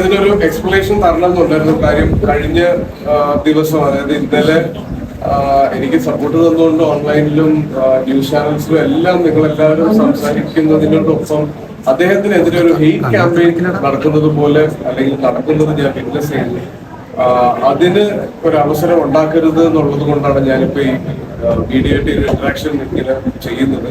ഇതിനൊരു എക്സ്പ്ലനേഷൻ തരണമെന്നുണ്ടായിരുന്നു. കാര്യം കഴിഞ്ഞ ദിവസം അതായത് ഇന്നലെ എനിക്ക് സപ്പോർട്ട് തന്നുകൊണ്ട് ഓൺലൈനിലും ന്യൂസ് ചാനൽസിലും എല്ലാം നിങ്ങൾ എല്ലാവരും സംസാരിക്കുന്നതിനോടൊപ്പം അദ്ദേഹത്തിനെതിരെ ഒരു ഹെയ്റ്റ് ക്യാമ്പയിൻ നടക്കുന്നത് പോലെ അല്ലെങ്കിൽ നടക്കുന്നത് ഞാൻ വിറ്റ്നസ് ചെയ്യുന്നു. അതിന് ഒരു അവസരം ഉണ്ടാക്കരുത് എന്നുള്ളത് കൊണ്ടാണ് ഞാനിപ്പോ ഈ മീഡിയ ഇന്ററാക്ഷൻ ഇങ്ങനെ ചെയ്യുന്നത്.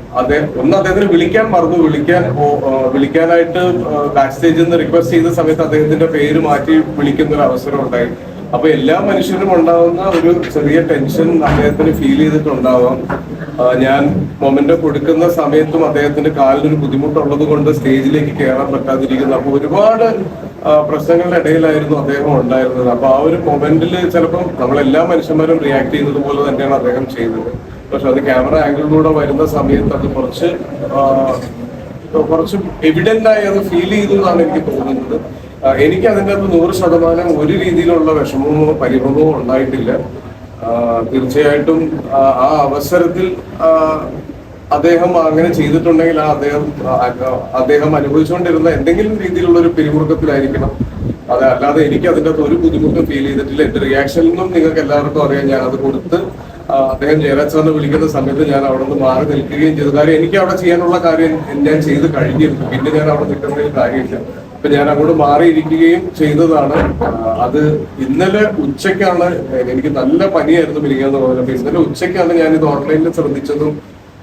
അദ്ദേഹം ഒന്ന് അദ്ദേഹത്തിന് വിളിക്കാൻ മറന്നു. വിളിക്കാൻ വിളിക്കാനായിട്ട് ബാക്ക് സ്റ്റേജിൽ നിന്ന് റിക്വസ്റ്റ് ചെയ്യുന്ന സമയത്ത് അദ്ദേഹത്തിന്റെ പേര് മാറ്റി വിളിക്കുന്ന ഒരു അവസരം ഉണ്ടായി അപ്പൊ എല്ലാ മനുഷ്യരും ഉണ്ടാവുന്ന ഒരു ചെറിയ ടെൻഷൻ അദ്ദേഹത്തിന് ഫീൽ ചെയ്തിട്ടുണ്ടാവാം. ഞാൻ മൊമെന്റ് കൊടുക്കുന്ന സമയത്തും അദ്ദേഹത്തിന്റെ കാലിനൊരു ബുദ്ധിമുട്ടുള്ളത് കൊണ്ട് സ്റ്റേജിലേക്ക് കയറാൻ പറ്റാതിരിക്കുന്നു. അപ്പൊ ഒരുപാട് പ്രശ്നങ്ങളുടെ ഇടയിലായിരുന്നു അദ്ദേഹം ഉണ്ടായിരുന്നത്. അപ്പൊ ആ ഒരു മൊമെന്റിൽ ചിലപ്പോൾ നമ്മളെല്ലാ മനുഷ്യന്മാരും റിയാക്ട് ചെയ്യുന്നത് പോലെ തന്നെയാണ് അദ്ദേഹം ചെയ്തത്. പക്ഷെ അത് ക്യാമറ ആംഗിളിലൂടെ വരുന്ന സമയത്ത് അത് കുറച്ച് കുറച്ച് ആയി അത് ഫീൽ ചെയ്തു എന്നാണ് എനിക്ക് തോന്നുന്നത്. എനിക്ക് അതിന്റെ അകത്ത് നൂറ് ശതമാനം ഒരു രീതിയിലുള്ള വിഷമമോ പരിഭവമോ ഉണ്ടായിട്ടില്ല. തീർച്ചയായിട്ടും ആ അവസരത്തിൽ അദ്ദേഹം അങ്ങനെ ചെയ്തിട്ടുണ്ടെങ്കിൽ ആ അദ്ദേഹം അദ്ദേഹം അനുഭവിച്ചുകൊണ്ടിരുന്ന എന്തെങ്കിലും രീതിയിലുള്ള ഒരു പിരിമുറുക്കത്തിലായിരിക്കണം. അതല്ലാതെ എനിക്ക് അതിന്റെ അകത്ത് ഒരു ബുദ്ധിമുട്ടും ഫീൽ ചെയ്തിട്ടില്ല. എന്റെ റിയാക്ഷനിൽ നിന്നും നിങ്ങൾക്ക് എല്ലാവർക്കും അറിയാം. ഞാൻ അത് കൊടുത്ത് അദ്ദേഹം ജയരാജ് സാറിനെ വിളിക്കുന്ന സമയത്ത് ഞാൻ അവിടെ നിന്ന് മാറി നിൽക്കുകയും ചെയ്തു. കാര്യം എനിക്ക് അവിടെ ചെയ്യാനുള്ള കാര്യം ഞാൻ ചെയ്ത് കഴിഞ്ഞിരുന്നു. പിന്നെ ഞാൻ അവിടെ നിൽക്കുന്നതിൽ കാര്യമില്ല. അപ്പൊ ഞാൻ അങ്ങോട്ട് മാറിയിരിക്കുകയും ചെയ്തതാണ്. അത് ഇന്നലെ ഉച്ചയ്ക്കാണ് എനിക്ക് നല്ല പനിയായിരുന്നു മിനിക്കാന്ന് പറഞ്ഞത് അപ്പൊ ഇന്നലെ ഉച്ചയ്ക്കാണ് ഞാൻ ഇത് ഓൺലൈനിൽ ശ്രദ്ധിച്ചതും